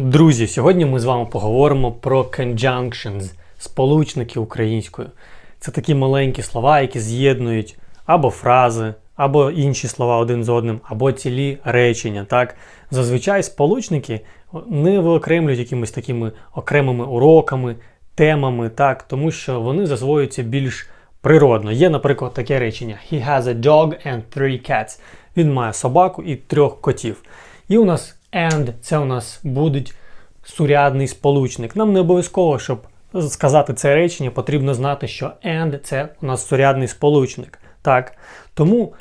Друзі, сьогодні ми з вами поговоримо про conjunctions, сполучники українською. Це такі маленькі слова, які з'єднують або фрази, або інші слова один з одним, або цілі речення. Так? Зазвичай сполучники не виокремлюють якимись такими окремими уроками, темами, так? тому що вони засвоюються більш природно. Є, наприклад, таке речення: He has a dog and three cats. Він має собаку і трьох котів. І у нас and це у нас буде сурядний сполучник. Нам не обов'язково, щоб сказати це речення, потрібно знати, що and це у нас сурядний сполучник. Так? Тому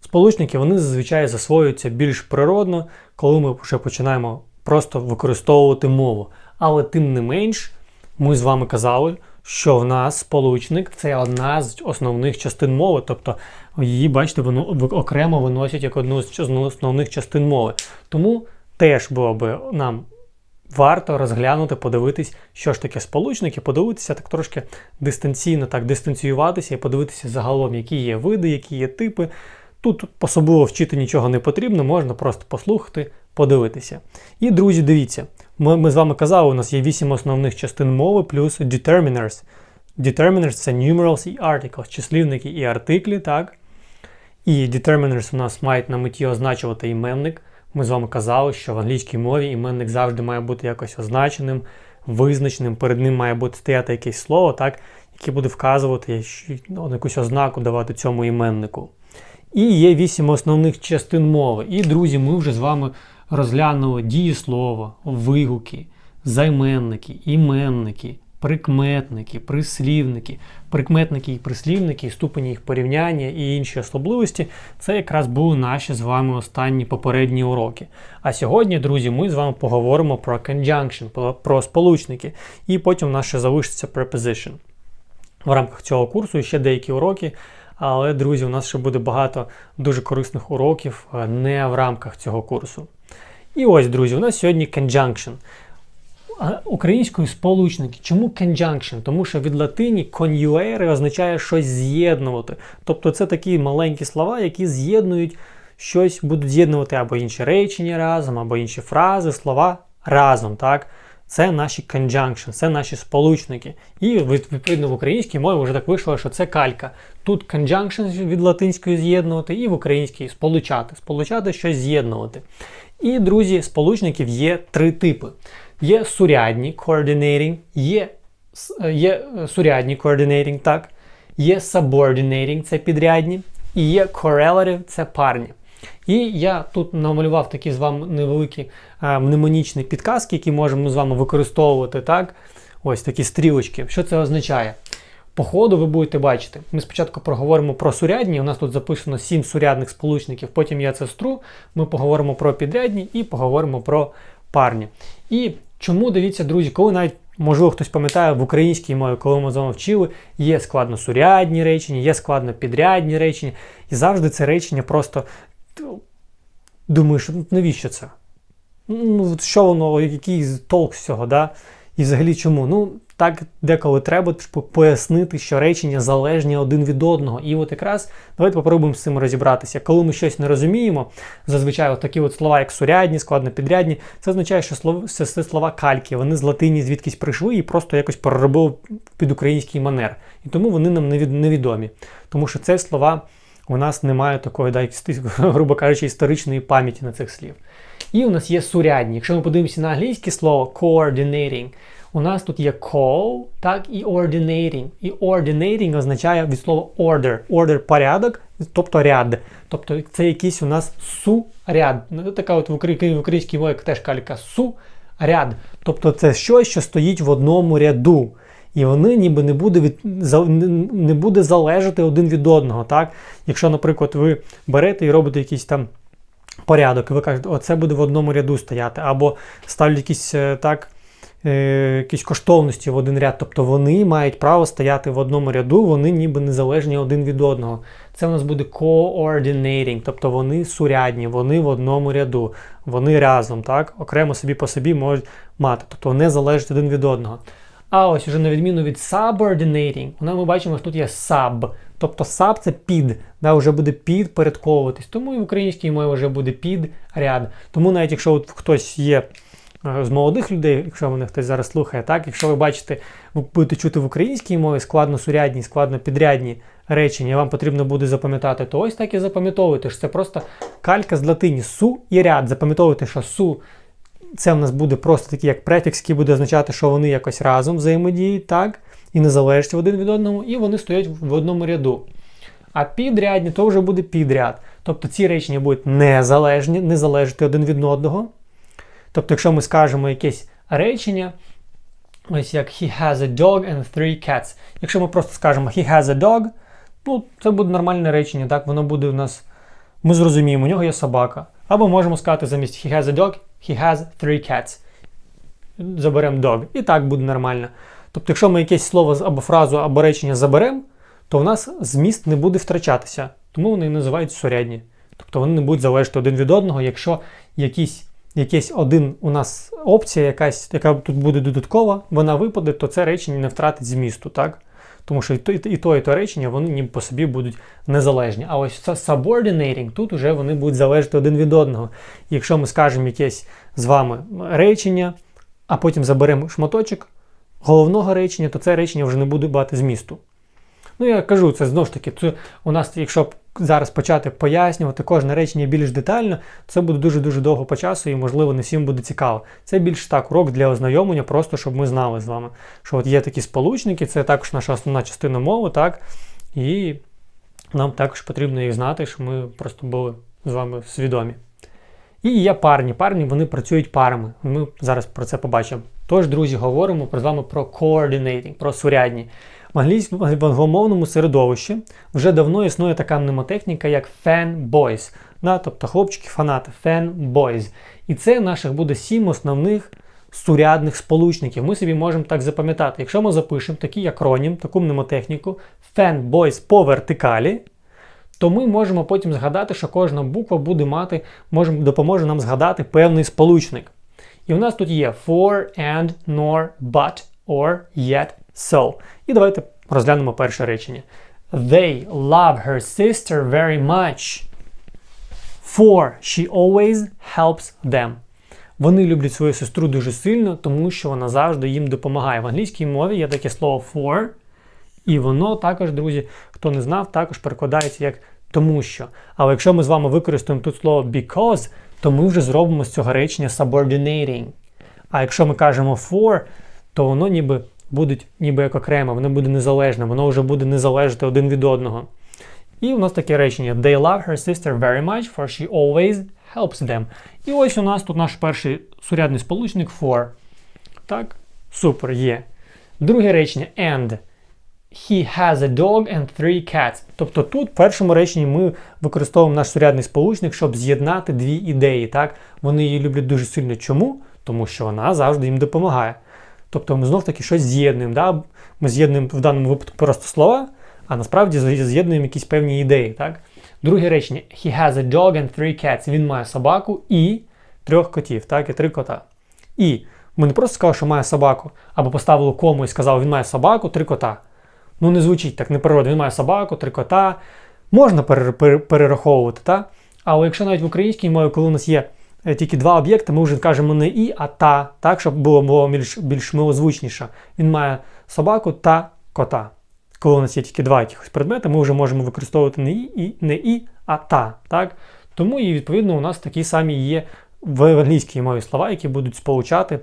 сполучники вони зазвичай засвоюються більш природно, коли ми вже починаємо просто використовувати мову. Але тим не менш, ми з вами казали, що в нас сполучник це одна з основних частин мови. Тобто її, бачите, воно окремо виносять як одну з основних частин мови. Тому теж було би нам варто розглянути, подивитись, що ж таке сполучники, подивитися так трошки дистанційно, так дистанціюватися і подивитися загалом, які є види, які є типи. Тут особливо вчити нічого не потрібно, можна просто послухати, подивитися. І, друзі, дивіться, ми, ми з вами казали, у нас є вісім основних частин мови плюс determiners. Determiners це numerals і articles, числівники і артиклі, так? І determiners у нас мають на меті означувати іменник. Ми з вами казали, що в англійській мові іменник завжди має бути якось означеним, визначеним, перед ним має бути стояти якесь слово, так, яке буде вказувати ну, якусь ознаку давати цьому іменнику. І є вісім основних частин мови. І, друзі, ми вже з вами розглянули дієслова, вигуки, займенники, іменники, прикметники, прислівники, прикметники і прислівники, ступені їх порівняння і інші особливості це якраз були наші з вами останні попередні уроки. А сьогодні, друзі, ми з вами поговоримо про conjunction, про, сполучники, і потім в нас ще залишиться preposition. В рамках цього курсу ще деякі уроки. Але, друзі, у нас ще буде багато дуже корисних уроків не в рамках цього курсу. І ось, друзі, у нас сьогодні conjunction українською сполучники. Чому conjunction? Тому що від латині conjuere означає щось з'єднувати. Тобто це такі маленькі слова, які з'єднують щось, будуть з'єднувати або інші речення разом, або інші фрази, слова разом. так? Це наші conjunction, це наші сполучники. І відповідно в українській мові вже так вийшло, що це калька. Тут conjunction від латинської з'єднувати, і в українській сполучати. Сполучати щось з'єднувати. І, друзі, сполучників є три типи. Є сурядні coordinating, є є сурядні coordinating, так, є subordinating, це підрядні, і є correlative, це парні. І я тут намалював такі з вами невеликі а, мнемонічні підказки, які можемо з вами використовувати. так, Ось такі стрілочки. Що це означає? По ходу ви будете бачити. Ми спочатку проговоримо про сурядні. У нас тут записано 7 сурядних сполучників, потім я це стру. Ми поговоримо про підрядні і поговоримо про парні. І Чому дивіться, друзі, коли навіть, можливо, хтось пам'ятає, в українській мові, коли ми з вами вчили, є складносурядні речення, є складнопідрядні речення. І завжди це речення просто думаєш, «Ну, навіщо це? Ну, Що воно, який толк з цього? да? І взагалі чому? Ну, так деколи треба пояснити, що речення залежні один від одного. І от якраз давайте попробуємо з цим розібратися. Коли ми щось не розуміємо, зазвичай от такі от слова, як сурядні, складнопідрядні, це означає, що слова, це, це слова кальки, вони з латині звідкись прийшли і просто якось переробили під український манер. І тому вони нам невідомі. Тому що це слова у нас немає такої, да, грубо кажучи, історичної пам'яті на цих слів. І у нас є сурядні. Якщо ми подивимося на англійське слово coordinating, у нас тут є call, так, і ordinating. І ordinating означає від слова order. Order порядок, тобто ряд. Тобто це якийсь у нас су-ряд. Ну, така от в українській мові теж калька су-ряд. Тобто це щось, що стоїть в одному ряду. І вони ніби не буде від, не буде залежати один від одного. так? Якщо, наприклад, ви берете і робите якийсь там порядок, і ви кажете, оце буде в одному ряду стояти, або ставлять якісь е, так Е, якісь коштовності в один ряд, тобто вони мають право стояти в одному ряду, вони ніби незалежні один від одного. Це у нас буде coordinating, тобто вони сурядні, вони в одному ряду, вони разом, так, окремо собі по собі можуть мати, тобто вони залежать один від одного. А ось уже на відміну від subordinating, ми бачимо, що тут є sub. Тобто sub це під, да, вже буде підпорядковуватись. Тому і в українській мові вже буде під ряд. Тому навіть якщо от хтось є е, з молодих людей, якщо мене хтось зараз слухає, так, якщо ви бачите, ви будете чути в українській мові складно сурядні, складно підрядні речення, вам потрібно буде запам'ятати, то ось так і запам'ятовуйте, що це просто калька з латині су і ряд. Запам'ятовуйте, що су це в нас буде просто такий як префікс, який буде означати, що вони якось разом взаємодіють, так, і не залежать один від одного, і вони стоять в одному ряду. А підрядні то вже буде підряд. Тобто ці речення будуть незалежні, не залежати один від одного. Тобто, якщо ми скажемо якесь речення, ось як he has a dog and three cats. Якщо ми просто скажемо he has a dog, ну це буде нормальне речення, так, воно буде у нас. Ми зрозуміємо, у нього є собака. Або можемо сказати замість he has a dog, he has three cats. Заберемо dog. І так буде нормально. Тобто, якщо ми якесь слово або фразу, або речення заберемо, то в нас зміст не буде втрачатися. Тому вони і називаються сурядні. Тобто вони не будуть залежати один від одного, якщо якісь, якийсь один у нас опція, якась, яка тут буде додаткова, вона випаде, то це речення не втратить змісту. так? Тому що і то, і то, і то речення вони ніби по собі будуть незалежні. А ось це subordinating, тут вже вони будуть залежати один від одного. Якщо ми скажемо якесь з вами речення, а потім заберемо шматочок головного речення, то це речення вже не буде мати змісту. Ну, я кажу, це знову ж таки, це у нас, якщо зараз почати пояснювати кожне речення більш детально, це буде дуже-дуже довго по часу і, можливо, не всім буде цікаво. Це більш так урок для ознайомлення, просто щоб ми знали з вами, що от є такі сполучники, це також наша основна частина мови, так? І нам також потрібно їх знати, щоб ми просто були з вами свідомі. І є парні. Парні вони працюють парами. Ми зараз про це побачимо. Тож, друзі, говоримо з вами про coordinating, про сурядні. В англомовному середовищі вже давно існує така мнемотехніка, як fanboys, да, тобто хлопчики-фанати, fanboys. І це наших буде сім основних сурядних сполучників. Ми собі можемо так запам'ятати. Якщо ми запишемо такий акронім, таку мнемотехніку, fanboys по вертикалі, то ми можемо потім згадати, що кожна буква буде мати, може, допоможе нам згадати певний сполучник. І в нас тут є for, and, nor, but, or, yet, so. І давайте розглянемо перше речення. They love her sister very much. For she always helps them. Вони люблять свою сестру дуже сильно, тому що вона завжди їм допомагає. В англійській мові є таке слово for, і воно також, друзі, хто не знав, також перекладається як тому що. Але якщо ми з вами використаємо тут слово because, то ми вже зробимо з цього речення subordinating. А якщо ми кажемо for, то воно ніби буде ніби як окремо, воно буде незалежне, воно вже буде не залежати один від одного. І у нас таке речення: They love her sister very much, for she always helps them. І ось у нас тут наш перший сурядний сполучник for. Так, супер, є. Друге речення and. He has a dog and three cats. Тобто тут в першому реченні ми використовуємо наш сурядний сполучник, щоб з'єднати дві ідеї. Так? Вони її люблять дуже сильно. Чому? Тому що вона завжди їм допомагає. Тобто ми знов таки щось з'єднуємо. Да? Ми з'єднуємо в даному випадку просто слова, а насправді з'єднуємо якісь певні ідеї. Так? Друге речення: He has a dog and three cats. Він має собаку і трьох котів, так, і три кота. І ми не просто сказали, що має собаку, або поставили кому і сказали, він має собаку, три кота. Ну, не звучить так неприродно. Він має собаку, три кота. Можна перераховувати, так? Але якщо навіть в українській мові, коли у нас є е, тільки два об'єкти, ми вже кажемо не і, а та, так, щоб було було більш більш милозвучніше. Він має собаку та кота. Коли у нас є тільки два якихось предмети, ми вже можемо використовувати не і, і не і, а та. так? Тому і відповідно у нас такі самі є в англійській мові слова, які будуть сполучати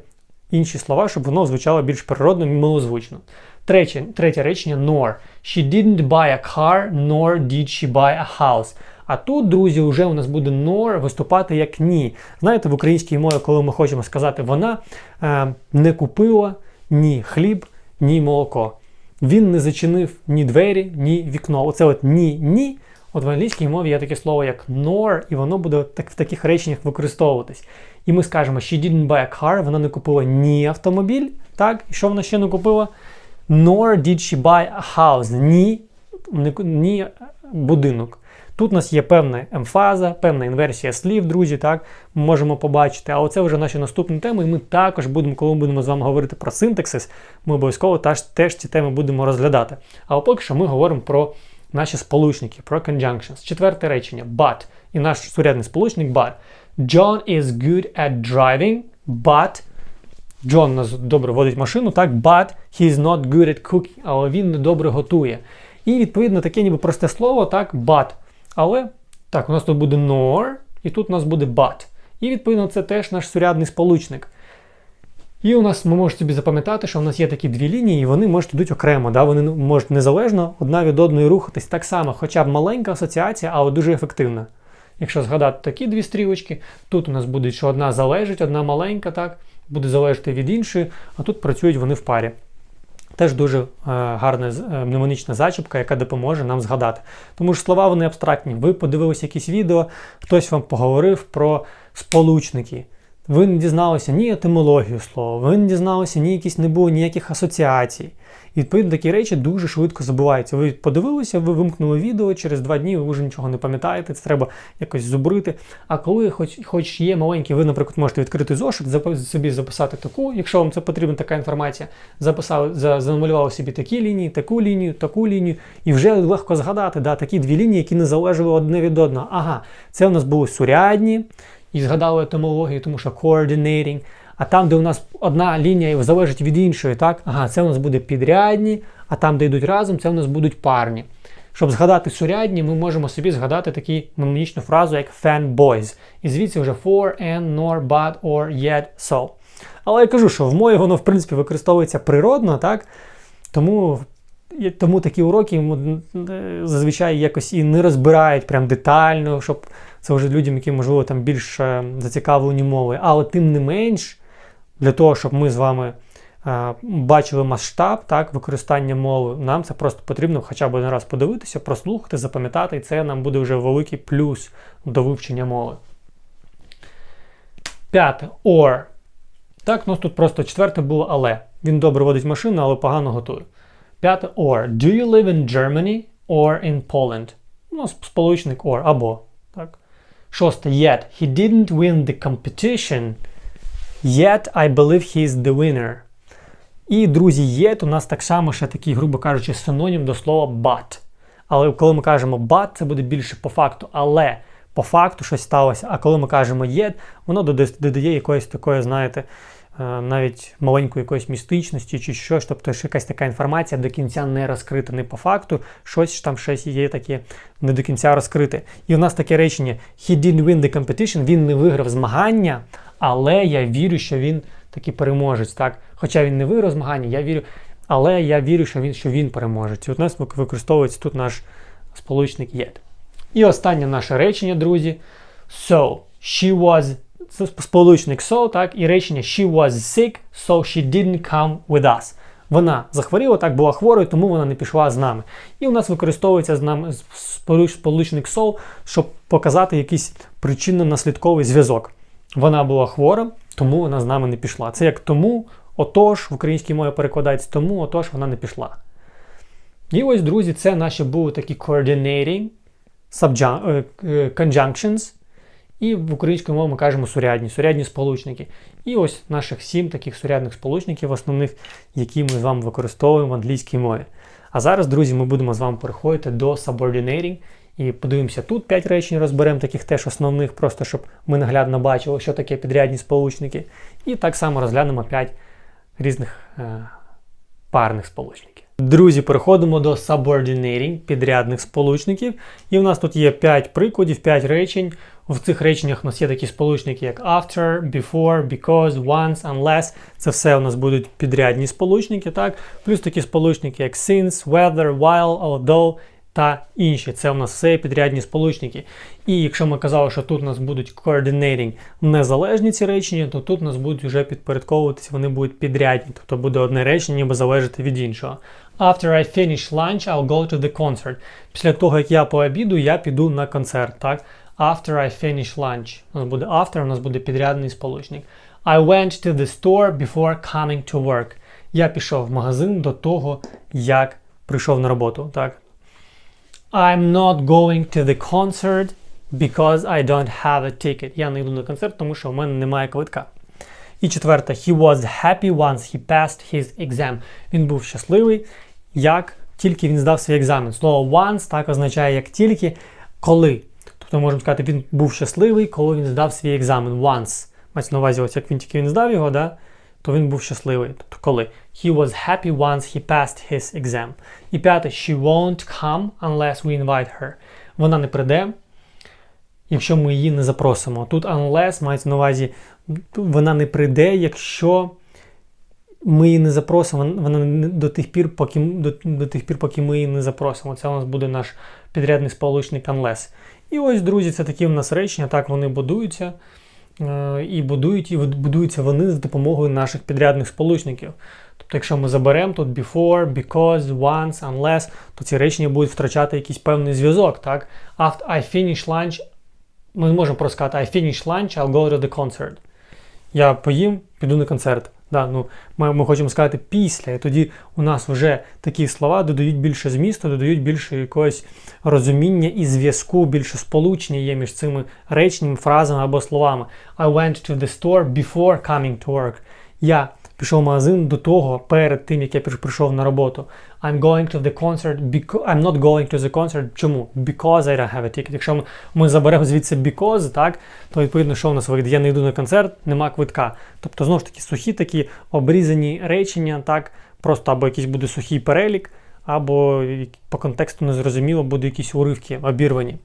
інші слова, щоб воно звучало більш природно і милозвучно. Третє, третє речення nor. She didn't buy a car, nor did she buy a house. А тут, друзі, вже у нас буде nor виступати як ні. Знаєте, в українській мові, коли ми хочемо сказати, вона е, не купила ні хліб, ні молоко. Він не зачинив ні двері, ні вікно. Оце от ні, ні. От в англійській мові є таке слово, як nor, і воно буде так, в таких реченнях використовуватись. І ми скажемо, she didn't buy a car, вона не купила ні автомобіль. Так, і що вона ще не купила? Nor did she buy a house. Ні, ні будинок. Тут у нас є певна емфаза, певна інверсія слів, друзі, так, ми можемо побачити. А оце вже наші наступні теми, і ми також будемо, коли ми будемо з вами говорити про синтаксис, ми обов'язково теж, теж ці теми будемо розглядати. А поки що ми говоримо про наші сполучники, про conjunctions. Четверте речення but. І наш сурядний сполучник but. John is good at driving, but Джон нас добре водить машину, так, but he's not good at cooking, але він не добре готує. І відповідно таке ніби просте слово, так, but. Але так, у нас тут буде nor, і тут у нас буде but. І відповідно це теж наш сурядний сполучник. І у нас ми можете собі запам'ятати, що у нас є такі дві лінії, і вони можуть йдуть окремо. Да? Вони можуть незалежно одна від одної рухатись так само, хоча б маленька асоціація, але дуже ефективна. Якщо згадати такі дві стрілочки, тут у нас буде, що одна залежить, одна маленька, так, буде залежати від іншої, а тут працюють вони в парі. Теж дуже е, гарна е, мнемонічна зачіпка, яка допоможе нам згадати. Тому що слова вони абстрактні. Ви подивилися якісь відео, хтось вам поговорив про сполучники. Ви не дізналися ні етимологію слова, ви не дізналися ні якісь не було ніяких асоціацій. І відповідно такі речі дуже швидко забуваються. Ви подивилися, ви вимкнули відео, через два дні ви вже нічого не пам'ятаєте, це треба якось зубрити. А коли хоч хоч є маленький, ви, наприклад, можете відкрити зошит, собі записати таку, якщо вам це потрібна така інформація, записали, замалювали собі такі лінії, таку лінію, таку лінію, і вже легко згадати, да, такі дві лінії, які не залежали одне від одного. Ага, це у нас були сурядні і згадали етимологію, тому що coordinating. А там, де у нас одна лінія залежить від іншої, так? Ага, це у нас буде підрядні, а там, де йдуть разом, це у нас будуть парні. Щоб згадати сурядні, ми можемо собі згадати таку мемонічну фразу, як fan boys. І звідси вже for, and, nor, but, or, yet, so. Але я кажу, що в мові воно, в принципі, використовується природно, так? Тому тому такі уроки зазвичай якось і не розбирають прям детально, щоб це вже людям, які, можливо, там більш е, зацікавлені мови. Але тим не менш, для того, щоб ми з вами е, бачили масштаб так, використання мови, нам це просто потрібно хоча б один раз подивитися, прослухати, запам'ятати, і це нам буде вже великий плюс до вивчення мови. П'яте or. Так, у нас тут просто четверте було але. Він добре водить машину, але погано готує. П'яте or. Do you live in Germany or in Poland? Ну, сполучник or або. Шосте. Yet. He didn't win the competition. Yet I believe he is the winner. І, друзі, yet у нас так само ще такий, грубо кажучи, синонім до слова but. Але коли ми кажемо but, це буде більше по факту. Але по факту щось сталося. А коли ми кажемо yet, воно додає якоїсь такої, знаєте, навіть маленької якоїсь містичності чи щось, тобто якась така інформація до кінця не розкрита, не по факту, щось там щось є таке не до кінця розкрите. І у нас таке речення: He didn't win the competition, він не виграв змагання, але я вірю, що він таки переможець. Так? Хоча він не виграв змагання, я вірю, але я вірю, що він що він переможець. І от у нас використовується тут наш сполучник yet. І останнє наше речення, друзі. So, she was це сполучник so, так, і речення she was sick, so she didn't come with us. Вона захворіла, так була хворою, тому вона не пішла з нами. І у нас використовується з нами сполучник so, щоб показати якийсь причинно-наслідковий зв'язок. Вона була хвора, тому вона з нами не пішла. Це як тому, отож, в українській мові перекладається тому, отож вона не пішла. І ось, друзі, це наші були такі coordinating е, е, conjunctions. І в українській мові ми кажемо сурядні, сурядні сполучники. І ось наших сім таких сурядних сполучників, основних, які ми з вами використовуємо в англійській мові. А зараз, друзі, ми будемо з вами переходити до subordinating. І подивимося, тут 5 речень розберемо, таких теж основних, просто щоб ми наглядно бачили, що таке підрядні сполучники. І так само розглянемо 5 різних е, парних сполучників. Друзі, переходимо до subordinating підрядних сполучників. І в нас тут є 5 прикладів, 5 речень. В цих реченнях у нас є такі сполучники, як after, before, because, once, unless. Це все у нас будуть підрядні сполучники. так? Плюс такі сполучники, як since, whether, while, although та інші. Це у нас все підрядні сполучники. І якщо ми казали, що тут у нас будуть coordinating незалежні ці речення, то тут у нас будуть вже підпорядковуватися, вони будуть підрядні. Тобто буде одне речення, ніби залежати від іншого. After I finish lunch, I'll go to the concert. Після того, як я пообіду, я піду на концерт. так? After I finish lunch. У нас буде after, у нас буде підрядний сполучник. I went to the store before coming to work. Я пішов в магазин до того, як прийшов на роботу. так? I'm not going to the concert because I don't have a ticket. Я не йду на концерт, тому що у мене немає квитка. І четверте, he was happy once he passed his exam. Він був щасливий, як тільки він здав свій екзамен. Слово once так означає як тільки коли. Тобто можемо сказати, він був щасливий, коли він здав свій екзамен. Once. Мається на увазі, ось як він тільки він здав його, да? то він був щасливий. Тобто коли he was happy once he passed his exam. І п'яте, she won't come unless we invite her. Вона не прийде, якщо ми її не запросимо. Тут unless мається на увазі, вона не прийде, якщо ми її не запросимо, вона до тих пір, поки до, до тих пір, поки ми її не запросимо. Це у нас буде наш підрядний сполучник unless. І ось, друзі, це такі в нас речення, так вони будуються. Е, і будують, і будуються вони з допомогою наших підрядних сполучників. Тобто, якщо ми заберемо тут before, because, once, unless, то ці речення будуть втрачати якийсь певний зв'язок. так? After I finish lunch, ми можемо просто сказати I finish lunch, I'll go to the concert. Я поїм, піду на концерт. Да, ну, Ми ми хочемо сказати після, і тоді у нас вже такі слова додають більше змісту, додають більше якогось розуміння і зв'язку, більше сполучення є між цими реченнями, фразами або словами. I went to the store before coming to work. Я пішов в магазин до того, перед тим, як я прийшов на роботу. I'm going to the concert because I'm not going to the concert. Чому? Because I don't have a ticket. Якщо ми, заберемо звідси because, так, то відповідно, що в нас вийде? Я не йду на концерт, нема квитка. Тобто, знову ж таки, сухі такі обрізані речення, так, просто або якийсь буде сухий перелік або по контексту незрозуміло буде якісь уривки обірвані.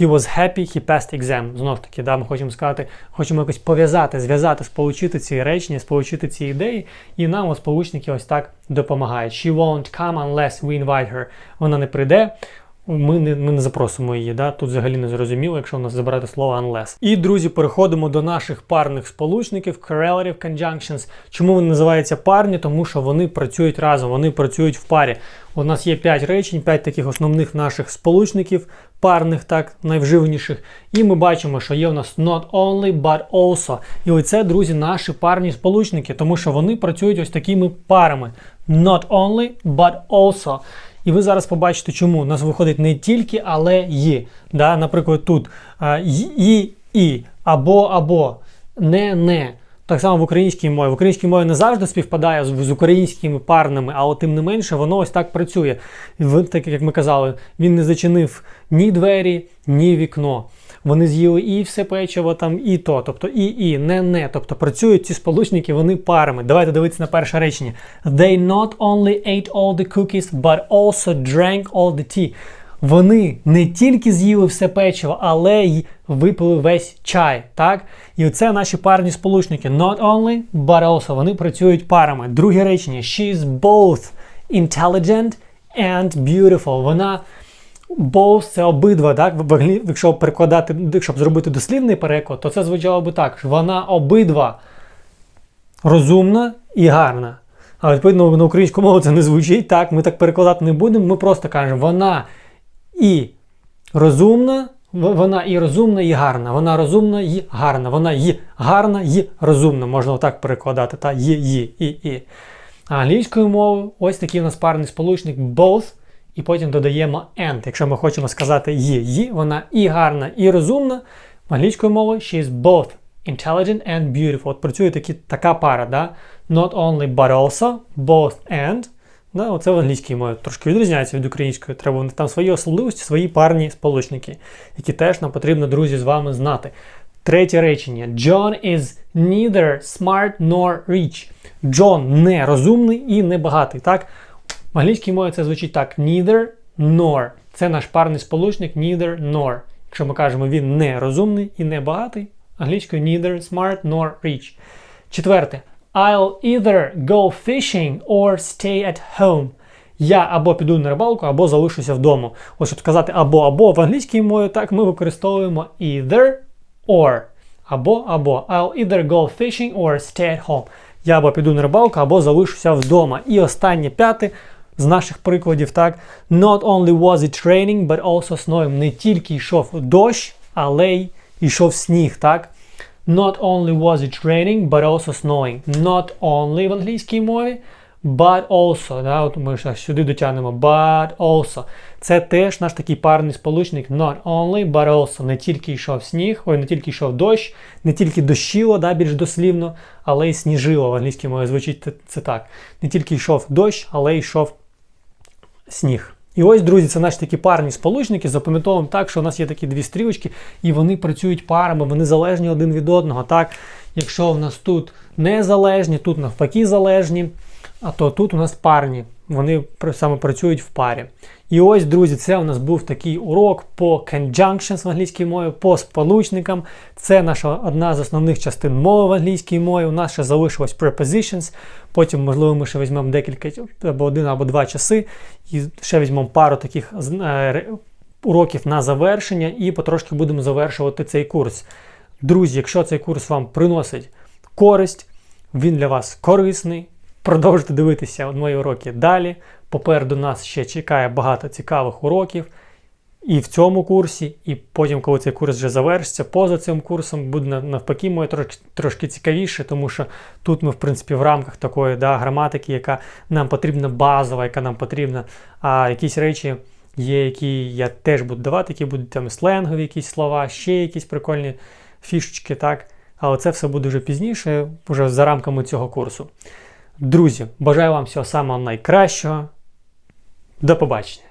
He was happy, he passed exam. Знову ж таки, да, ми хочемо сказати, хочемо якось пов'язати, зв'язати, сполучити ці речення, сполучити ці ідеї, і нам сполучники ось так допомагають. She won't come unless we invite her. Вона не прийде ми не ми не запросимо її. Да? Тут взагалі не зрозуміло, якщо в нас забирати слово unless. І, друзі, переходимо до наших парних сполучників, correlative conjunctions. Чому вони називаються парні? Тому що вони працюють разом, вони працюють в парі. У нас є 5 речень, 5 таких основних наших сполучників, парних, так, найвживаніших. І ми бачимо, що є у нас not only, but also. І оце, друзі, наші парні сполучники, тому що вони працюють ось такими парами. Not only, but also. І ви зараз побачите, чому у нас виходить не тільки, але і. Да? Наприклад, тут і, і, або, або, не, не. Так само в українській мові. В українській мові не завжди співпадає з українськими парними, але тим не менше воно ось так працює. Так як ми казали, він не зачинив ні двері, ні вікно. Вони з'їли і все печиво, там, і то, тобто і, і, не, не. Тобто працюють ці сполучники, вони парами. Давайте дивитися на перше речення. They not only ate all the cookies, but also drank all the tea. Вони не тільки з'їли все печиво, але й випили весь чай. так? І це наші парні сполучники. Not only, but also. Вони працюють парами. Друге речення. She is both intelligent and beautiful. Вона both це обидва, так? Якщо перекладати, щоб зробити дослівний переклад, то це звучало би так, що вона обидва розумна і гарна. А відповідно на українську мову це не звучить. Так, ми так перекладати не будемо. Ми просто кажемо, вона і розумна, вона і розумна, і гарна. Вона розумна і гарна. Вона і гарна і розумна. Можна отак перекладати. Та є, є, і, і. А англійською мовою ось такий у нас парний сполучник both і потім додаємо and. Якщо ми хочемо сказати «є», «ї», вона і гарна, і розумна. Англійською мовою she is both intelligent and beautiful. От працює такі, така пара. да? Not only, but also, both and. Да, Оце в англійській мові трошки відрізняється від української. Треба там свої особливості, свої парні сполучники, які теж нам потрібно, друзі, з вами знати. Третє речення. John is neither smart nor rich. Джон не розумний і не багатий. Так? В англійській мові це звучить так: neither nor. Це наш парний сполучник neither nor. Якщо ми кажемо, він не розумний і не багатий, англійською neither smart nor rich. Четверте. I'll either go fishing or stay at home. Я або піду на рибалку, або залишуся вдома. Ось щоб сказати або або в англійській мові, так ми використовуємо either or. Або або. I'll either go fishing or stay at home. Я або піду на рибалку, або залишуся вдома. І останнє п'яте з наших прикладів, так, not only was it raining, but also snowing. Не тільки йшов дощ, але й йшов сніг, так? Not only was it raining, but also snowing. Not only в англійській мові, but also. Да, от Ми ж сюди дотягнемо. But also. Це теж наш такий парний сполучник. Not only, but also. Не тільки йшов сніг, ой, не тільки йшов дощ, не тільки дощило, да, більш дослівно, але й сніжило в англійській мові звучить це так. Не тільки йшов дощ, але йшов сніг. І ось, друзі, це наші такі парні сполучники. Запам'ятовуємо так, що у нас є такі дві стрілочки, і вони працюють парами, вони залежні один від одного. так. Якщо в нас тут незалежні, тут навпаки залежні, а то тут у нас парні. Вони саме працюють в парі. І ось, друзі, це у нас був такий урок по conjunctions в англійській мові, по сполучникам. Це наша одна з основних частин мови в англійській мові. У нас ще залишилось prepositions. Потім, можливо, ми ще візьмемо декілька або один або два часи, і ще візьмемо пару таких е, уроків на завершення, і потрошки будемо завершувати цей курс. Друзі, якщо цей курс вам приносить користь, він для вас корисний. Продовжуйте дивитися мої уроки далі. Попереду нас ще чекає багато цікавих уроків. І в цьому курсі, і потім, коли цей курс вже завершиться, поза цим курсом буде навпаки моє трошки, трошки цікавіше, тому що тут ми, в принципі, в рамках такої да, граматики, яка нам потрібна базова, яка нам потрібна, а якісь речі є, які я теж буду давати, які будуть там сленгові якісь слова, ще якісь прикольні фішечки, так. Але це все буде вже пізніше, вже за рамками цього курсу. Друзі, бажаю вам всього самого найкращого. До побачення!